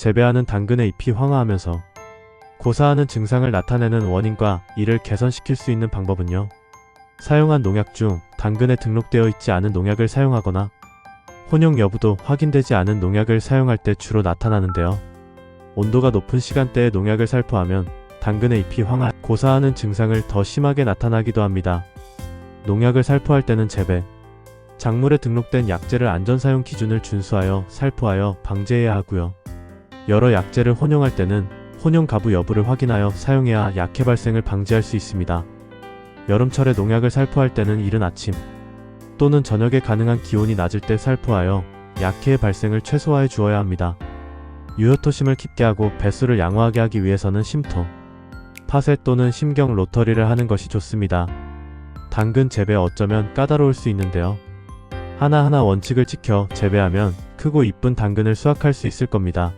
재배하는 당근의 잎이 황화하면서 고사하는 증상을 나타내는 원인과 이를 개선시킬 수 있는 방법은요. 사용한 농약 중 당근에 등록되어 있지 않은 농약을 사용하거나 혼용 여부도 확인되지 않은 농약을 사용할 때 주로 나타나는데요. 온도가 높은 시간대에 농약을 살포하면 당근의 잎이 황화, 고사하는 증상을 더 심하게 나타나기도 합니다. 농약을 살포할 때는 재배, 작물에 등록된 약재를 안전 사용 기준을 준수하여 살포하여 방제해야 하고요. 여러 약재를 혼용할 때는 혼용 가부 여부를 확인하여 사용해야 약해 발생을 방지할 수 있습니다. 여름철에 농약을 살포할 때는 이른 아침 또는 저녁에 가능한 기온이 낮을 때 살포하여 약해의 발생을 최소화해 주어야 합니다. 유효토심을 깊게 하고 배수를 양호하게 하기 위해서는 심토, 파쇄 또는 심경 로터리를 하는 것이 좋습니다. 당근 재배 어쩌면 까다로울 수 있는데요. 하나하나 원칙을 지켜 재배하면 크고 이쁜 당근을 수확할 수 있을 겁니다.